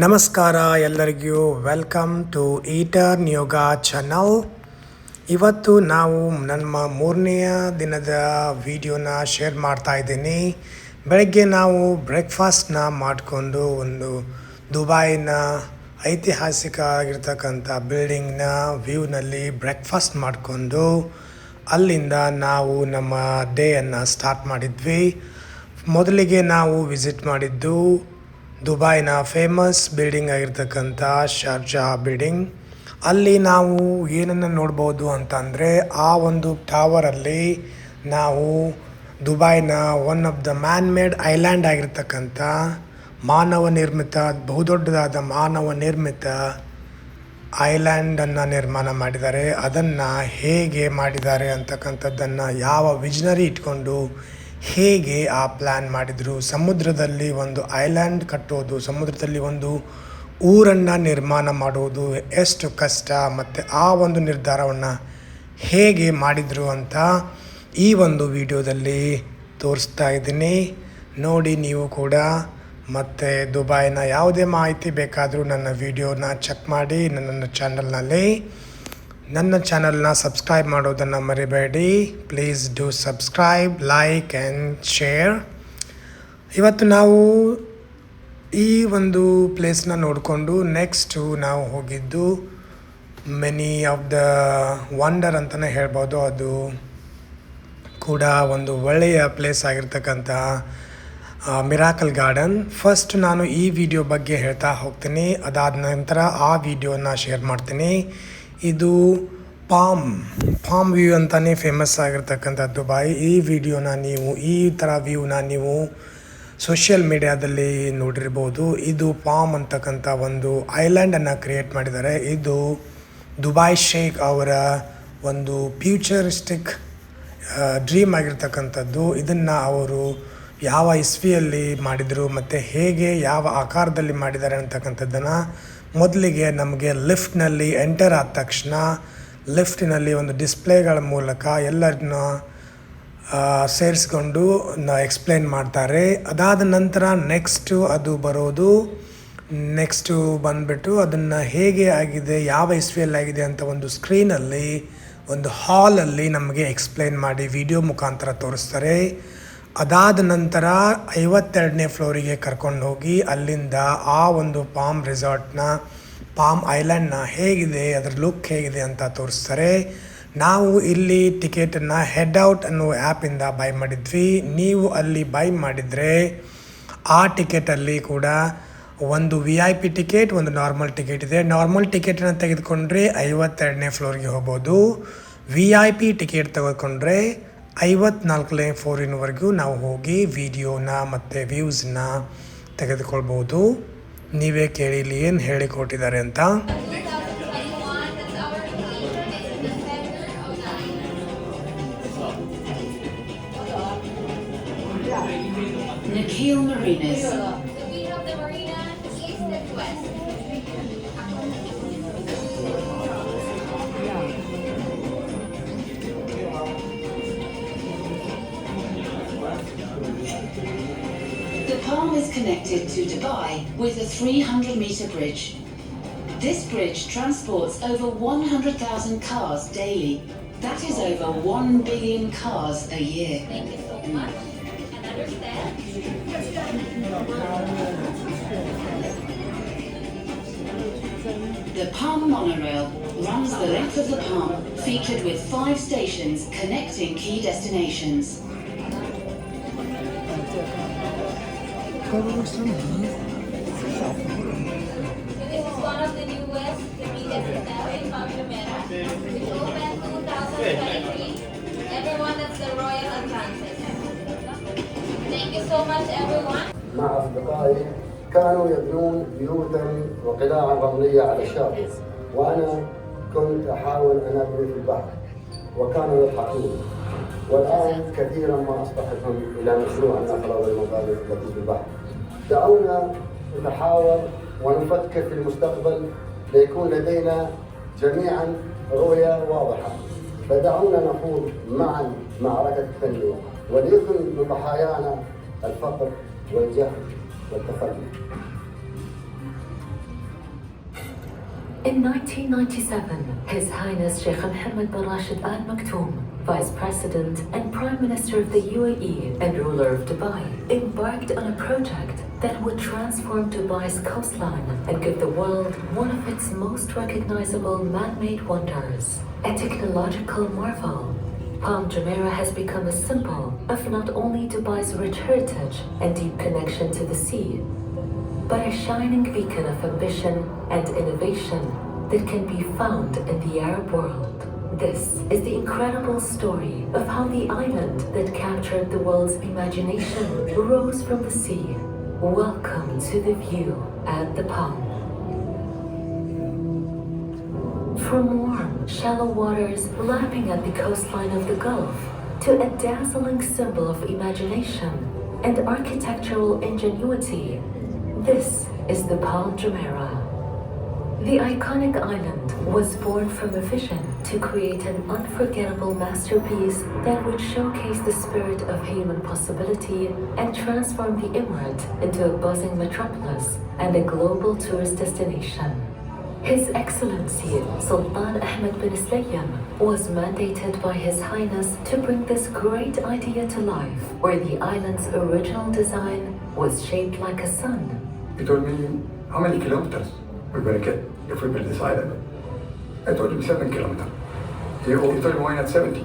ನಮಸ್ಕಾರ ಎಲ್ಲರಿಗೂ. Welcome to ಈಟರ್ನ್ yoga channel ಇವತ್ತು ನಾವು ನಮ್ಮ ಮೂರನೆಯ ದಿನದ ವಿಡಿಯೋನ ಶೇರ್ ಮಾಡ್ತಾ ಇದ್ದೀನಿ. ಬೆಳಗ್ಗೆ ನಾವು ಬ್ರೇಕ್ಫಾಸ್ಟ್ನ ಮಾಡಿಕೊಂಡು ಒಂದು ದುಬೈನ ಐತಿಹಾಸಿಕ ಆಗಿರ್ತಕ್ಕಂಥ ಬಿಲ್ಡಿಂಗ್ನ ವ್ಯೂನಲ್ಲಿ ಬ್ರೇಕ್ಫಾಸ್ಟ್ ಮಾಡಿಕೊಂಡು ಅಲ್ಲಿಂದ ನಾವು ನಮ್ಮ ಡೇಯನ್ನು ಸ್ಟಾರ್ಟ್ ಮಾಡಿದ್ವಿ. ಮೊದಲಿಗೆ ನಾವು ವಿಸಿಟ್ ಮಾಡಿದ್ದು ದುಬೈನ ಫೇಮಸ್ ಬಿಲ್ಡಿಂಗ್ ಆಗಿರ್ತಕ್ಕಂಥ ಶಾರ್ಜಾ ಬಿಲ್ಡಿಂಗ್ ಅಲ್ಲಿ ನಾವು ಏನನ್ನು ನೋಡ್ಬೋದು ಅಂತಂದರೆ ಆ ಒಂದು ಟವರಲ್ಲಿ ನಾವು ದುಬೈನ one of the man made island ಆಗಿರ್ತಕ್ಕಂಥ ಮಾನವ ನಿರ್ಮಿತ, ಬಹುದೊಡ್ಡದಾದ ಮಾನವ ನಿರ್ಮಿತ ಐಲ್ಯಾಂಡನ್ನು ನಿರ್ಮಾಣ ಮಾಡಿದ್ದಾರೆ. ಅದನ್ನು ಹೇಗೆ ಮಾಡಿದ್ದಾರೆ ಅಂತಕ್ಕಂಥದ್ದನ್ನು ಯಾವ ವಿಜ್ನರಿ ಇಟ್ಕೊಂಡು ಹೇಗೆ ಆ ಪ್ಲ್ಯಾನ್ ಮಾಡಿದರು? ಸಮುದ್ರದಲ್ಲಿ ಒಂದು ಐಲ್ಯಾಂಡ್ ಕಟ್ಟೋದು, ಸಮುದ್ರದಲ್ಲಿ ಒಂದು ಊರನ್ನು ನಿರ್ಮಾಣ ಮಾಡೋದು ಎಷ್ಟು ಕಷ್ಟ? ಮತ್ತು ಆ ಒಂದು ನಿರ್ಧಾರವನ್ನು ಹೇಗೆ ಮಾಡಿದರು ಅಂತ ಈ ಒಂದು ವಿಡಿಯೋದಲ್ಲಿ ತೋರಿಸ್ತಾ ಇದ್ದೀನಿ. ನೋಡಿ ನೀವು ಕೂಡ. ಮತ್ತು ದುಬೈನ ಯಾವುದೇ ಮಾಹಿತಿ ಬೇಕಾದರೂ ನನ್ನ ವಿಡಿಯೋನ ಚೆಕ್ ಮಾಡಿ ನನ್ನ ಚಾನಲ್ನಲ್ಲಿ ನನ್ನ ಚಾನಲ್ನ ಸಬ್ಸ್ಕ್ರೈಬ್ ಮಾಡೋದನ್ನು ಮರಿಬೇಡಿ. Please do subscribe, like and share. ಇವತ್ತು ನಾವು ಈ ಒಂದು ಪ್ಲೇಸ್ನ ನೋಡಿಕೊಂಡು ನೆಕ್ಸ್ಟು ನಾವು ಹೋಗಿದ್ದು ಮೆನಿ ಆಫ್ ದ ವಂಡರ್ ಅಂತಲೇ ಹೇಳ್ಬೋದು. ಅದು ಕೂಡ ಒಂದು ಒಳ್ಳೆಯ ಪ್ಲೇಸ್ ಆಗಿರ್ತಕ್ಕಂಥ ಮಿರಾಕಲ್ ಗಾರ್ಡನ್. ಫಸ್ಟ್ ನಾನು ಈ ವಿಡಿಯೋ ಬಗ್ಗೆ ಹೇಳ್ತಾ ಹೋಗ್ತೀನಿ. ಅದಾದ ನಂತರ ಆ ವಿಡಿಯೋನ ಶೇರ್ ಮಾಡ್ತೀನಿ. ಇದು ಪಾಮ್ ಪಾಮ್ ವ್ಯೂ ಅಂತಲೇ ಫೇಮಸ್ ಆಗಿರ್ತಕ್ಕಂಥ ದುಬಾಯ್ ಈ ವಿಡಿಯೋನ ನೀವು, ಈ ಥರ ವ್ಯೂನ ನೀವು ಸೋಷಿಯಲ್ ಮೀಡಿಯಾದಲ್ಲಿ ನೋಡಿರ್ಬೋದು. ಇದು ಪಾಮ್ ಅಂತಕ್ಕಂಥ ಒಂದು ಐಲ್ಯಾಂಡನ್ನು ಕ್ರಿಯೇಟ್ ಮಾಡಿದ್ದಾರೆ. ಇದು ದುಬೈ ಶೇಖ್ ಅವರ ಒಂದು ಫ್ಯೂಚರಿಸ್ಟಿಕ್ ಡ್ರೀಮ್ ಆಗಿರ್ತಕ್ಕಂಥದ್ದು. ಇದನ್ನು ಅವರು ಯಾವ ಇಸ್ವಿಯಲ್ಲಿ ಮಾಡಿದರು, ಮತ್ತು ಹೇಗೆ, ಯಾವ ಆಕಾರದಲ್ಲಿ ಮಾಡಿದ್ದಾರೆ ಅಂತಕ್ಕಂಥದ್ದನ್ನು ಮೊದಲಿಗೆ ನಮಗೆ ಲಿಫ್ಟ್ನಲ್ಲಿ ಎಂಟರ್ ಆದ ತಕ್ಷಣ ಲಿಫ್ಟಿನಲ್ಲಿ ಒಂದು ಡಿಸ್ಪ್ಲೇಗಳ ಮೂಲಕ ಎಲ್ಲರನ್ನ ಸೇರಿಸ್ಕೊಂಡು ಎಕ್ಸ್ಪ್ಲೇನ್ ಮಾಡ್ತಾರೆ. ಅದಾದ ನಂತರ ನೆಕ್ಸ್ಟು ಅದು ಬರೋದು ನೆಕ್ಸ್ಟು ಬಂದುಬಿಟ್ಟು ಅದನ್ನು ಹೇಗೆ ಆಗಿದೆ, ಯಾವ ಇಸ್ವಿಯಲ್ಲಿ ಆಗಿದೆ ಅಂತ ಒಂದು ಸ್ಕ್ರೀನಲ್ಲಿ ಒಂದು ಹಾಲಲ್ಲಿ ನಮಗೆ ಎಕ್ಸ್ಪ್ಲೇನ್ ಮಾಡಿ ವಿಡಿಯೋ ಮುಖಾಂತರ ತೋರಿಸ್ತಾರೆ. ಅದಾದ ನಂತರ ಐವತ್ತೆರಡನೇ ಫ್ಲೋರಿಗೆ ಕರ್ಕೊಂಡು ಹೋಗಿ ಅಲ್ಲಿಂದ ಆ ಒಂದು ಪಾಮ್ ರೆಸಾರ್ಟ್ನ, ಪಾಮ್ ಐಲ್ಯಾಂಡ್ನ ಹೇಗಿದೆ, ಅದರ ಲುಕ್ ಹೇಗಿದೆ ಅಂತ ತೋರಿಸ್ತಾರೆ. ನಾವು ಇಲ್ಲಿ ಟಿಕೆಟನ್ನು ಹೆಡ್ ಔಟ್ ಅನ್ನೋ ಆ್ಯಪಿಂದ ಬೈ ಮಾಡಿದ್ವಿ. ನೀವು ಅಲ್ಲಿ ಬೈ ಮಾಡಿದರೆ ಆ ಟಿಕೆಟಲ್ಲಿ ಕೂಡ ಒಂದು ವಿ ಐ ಪಿ ಟಿಕೆಟ್, ಒಂದು ನಾರ್ಮಲ್ ಟಿಕೆಟ್ ಇದೆ. ನಾರ್ಮಲ್ ಟಿಕೆಟನ್ನು ತೆಗೆದುಕೊಂಡ್ರೆ ಐವತ್ತೆರಡನೇ ಫ್ಲೋರ್ಗೆ ಹೋಗ್ಬೋದು. ವಿ ಐ ಪಿ ಟಿಕೆಟ್ ತೆಗೆದುಕೊಂಡ್ರೆ ಐವತ್ನಾಲ್ಕನೇ ಫ್ಲೋರಿನವರೆಗೂ ನಾವು ಹೋಗಿ ವಿಡಿಯೋನ ಮತ್ತು ವ್ಯೂಸ್ನ ತೆಗೆದುಕೊಳ್ಬೋದು ನೀವೇ ಕೇಳಿ ಇಲ್ಲಿ ಏನು ಹೇಳಿಕೊಟ್ಟಿದ್ದಾರೆ ಅಂತ Nikhil Marinas. Palm is connected to Dubai with a 300 meter bridge. This bridge transports over 100,000 cars daily. That is over 1 billion cars a year. Thank you so much. Understand? The Palm monorail runs the length of the Palm, featured with five stations connecting key destinations. مع أصدقائي كانوا يبنون بيوتا وقلاعا رملية على الشاطئ وأنا كنت أحاول أن أبني في البحر وكانوا يضحكون. والآن كثيرا ما أصبحتهم إلى مشروع النقل والمضارب التي في البحر. دعونا نتحاور ونفكر في المستقبل ليكون لدينا جميعا رؤية واضحة فدعونا نخوض معا معركة التنمية وليكن من ضحايانا الفقر والجهل والتخلف In 1997, His Highness Sheikh Mohammed bin Rashid Al Maktoum, Vice President and Prime Minister of the UAE and ruler of Dubai, embarked on a project that would transform Dubai's coastline and give the world one of its most recognizable man-made wonders. A technological marvel, Palm Jumeirah has become a symbol of not only Dubai's rich heritage and deep connection to the sea, but a shining beacon of ambition and innovation that can be found in the Arab world. This is the incredible story of how the island that captured the world's imagination rose from the sea. Welcome to the view at the Palm. From warm, shallow waters lapping at the coastline of the Gulf to a dazzling symbol of imagination and architectural ingenuity, this is the Palm Jumeirah. The iconic island was born from a vision to create an unforgettable masterpiece that would showcase the spirit of human possibility and transform the emirate into a buzzing metropolis and a global tourist destination. His Excellency Sultan Ahmed bin Slayem was mandated by His Highness to bring this great idea to life, where the island's original design was shaped like a sun He told me, how many kilometers we're going to get if we build this island? I told him seven kilometers. He, told me, why not 70?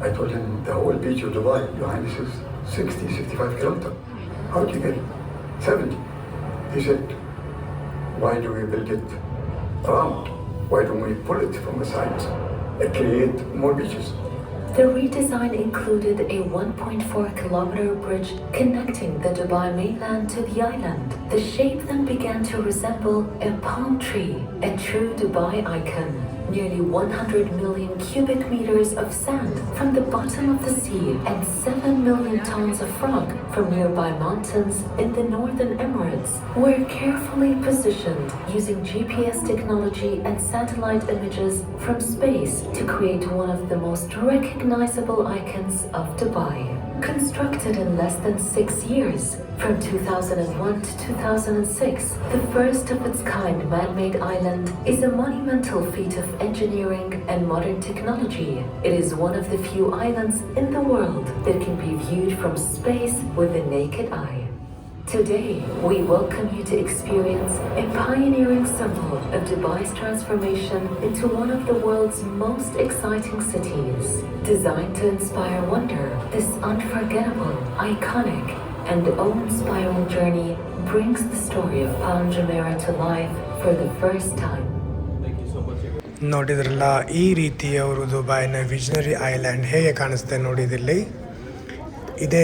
I told him, the whole beach of Dubai, Your Highness, is 60, 65 kilometers. How do you get it? 70. He said, why do we build it round? Why don't we pull it from the sides and create more beaches? The redesign included a 1.4 kilometer bridge connecting the Dubai mainland to the island. The shape then began to resemble a palm tree, a true Dubai icon. Nearly 100 million cubic meters of sand from the bottom of the sea and 7 million tons of rock from nearby mountains in the northern Emirates were carefully positioned using GPS technology and satellite images from space to create one of the most recognizable icons of Dubai. Constructed in less than six years, from 2001 to 2006, the first of its kind man made island is a monumental feat of engineering and modern technology. It is one of the few islands in the world that can be viewed from space with the naked eye. Today, we welcome you to experience a pioneering symbol of Dubai's transformation into one of the world's most exciting cities. Designed to inspire wonder, this unforgettable, iconic, and awe-inspiring journey brings the story of Palm Jumeirah to life for the first time. ನೋಡಿದ್ರಲ್ಲ ಈ ರೀತಿ ಅವರು ದುಬೈನ ವಿಜ್ನರಿ island ಹೇಗೆ ಕಾಣಿಸ್ತೆ ನೋಡಿದಿಲ್ಲಿ ಇದೇ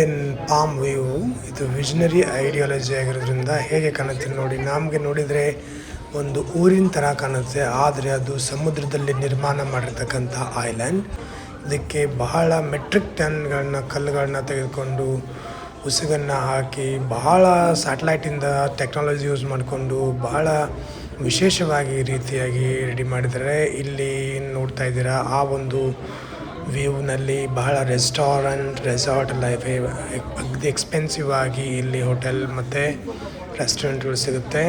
palm view? ಇದು ವಿಷನರಿ ಐಡಿಯಾಲಜಿ ಆಗಿರೋದ್ರಿಂದ ಹೇಗೆ ಕಾಣುತ್ತೆ ನೋಡಿ. ನಮಗೆ ನೋಡಿದರೆ ಒಂದು ಊರಿನ ಥರ ಕಾಣುತ್ತೆ, ಆದರೆ ಅದು ಸಮುದ್ರದಲ್ಲಿ ನಿರ್ಮಾಣ ಮಾಡಿರ್ತಕ್ಕಂಥ ಐಲ್ಯಾಂಡ್. ಇದಕ್ಕೆ ಬಹಳ ಮೆಟ್ರಿಕ್ ಟನ್ಗಳನ್ನ, ಕಲ್ಲುಗಳನ್ನ ತೆಗೆದುಕೊಂಡು ಉಸುಗನ್ನು ಹಾಕಿ ಬಹಳ ಸ್ಯಾಟಲೈಟಿಂದ ಟೆಕ್ನಾಲಜಿ ಯೂಸ್ ಮಾಡಿಕೊಂಡು ಬಹಳ ವಿಶೇಷವಾಗಿ ರೀತಿಯಾಗಿ ರೆಡಿ ಮಾಡಿದ್ದಾರೆ. ಇಲ್ಲಿ ನೋಡ್ತಾ ಇದ್ದೀರಾ, ಆ ಒಂದು ವ್ಯೂನಲ್ಲಿ ಬಹಳ ರೆಸ್ಟೋರೆಂಟ್ ರೆಸಾರ್ಟ್ ಲೈಫ್ ಅಗ್ದಿ ಎಕ್ಸ್ಪೆನ್ಸಿವ್ ಆಗಿ ಇಲ್ಲಿ ಹೋಟೆಲ್ ಮತ್ತು ರೆಸ್ಟೋರೆಂಟ್ಗಳು ಸಿಗುತ್ತೆ.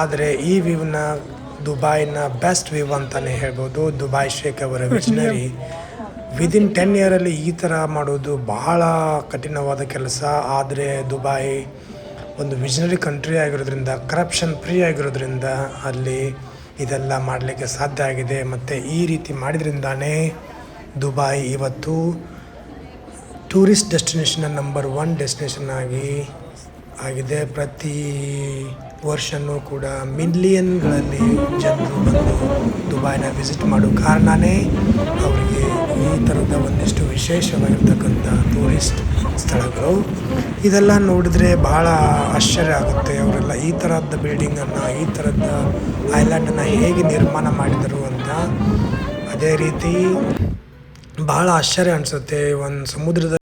ಆದರೆ ಈ ವ್ಯೂನ ದುಬೈನ ಬೆಸ್ಟ್ ವ್ಯೂ ಅಂತಲೇ ಹೇಳ್ಬೋದು. ದುಬೈ ಶೇಖ್ ಅವರ ವಿಜ್ನರಿ ವಿದಿನ್ ಟೆನ್ ಇಯರಲ್ಲಿ ಈ ಥರ ಮಾಡೋದು ಬಹಳ ಕಠಿಣವಾದ ಕೆಲಸ. ಆದರೆ ದುಬೈ ಒಂದು ವಿಜ್ನರಿ ಕಂಟ್ರಿ ಆಗಿರೋದ್ರಿಂದ ಕರಪ್ಷನ್ ಫ್ರೀ ಆಗಿರೋದ್ರಿಂದ ಅಲ್ಲಿ ಇದೆಲ್ಲ ಮಾಡಲಿಕ್ಕೆ ಸಾಧ್ಯ ಆಗಿದೆ. ಮತ್ತು ಈ ರೀತಿ ಮಾಡಿದ್ರಿಂದಾನೇ ದುಬೈ ಇವತ್ತು tourist destination number one destination ಆಗಿ ಆಗಿದೆ. ಪ್ರತಿ ವರ್ಷವೂ ಕೂಡ ಮಿಲಿಯನ್ಗಳಲ್ಲಿ ಜನರು ಬಂದು ದುಬೈನ ವಿಸಿಟ್ ಮಾಡೋ ಕಾರಣನೇ ಅವರಿಗೆ ಈ ಥರದ ಒಂದಿಷ್ಟು ವಿಶೇಷವಾಗಿರ್ತಕ್ಕಂಥ ಟೂರಿಸ್ಟ್ ಸ್ಥಳಗಳು. ಇದೆಲ್ಲ ನೋಡಿದರೆ ಬಹಳ ಆಶ್ಚರ್ಯ ಆಗುತ್ತೆ. ಅವರೆಲ್ಲ ಈ ಥರದ ಬಿಲ್ಡಿಂಗನ್ನು ಈ ಥರದ ಐಲ್ಯಾಂಡನ್ನು ಹೇಗೆ ನಿರ್ಮಾಣ ಮಾಡಿದರು ಅಂತ. ಅದೇ ರೀತಿ ಬಹಳ ಆಶ್ಚರ್ಯ ಅನಿಸುತ್ತೆ. ಒಂದು ಸಮುದ್ರದ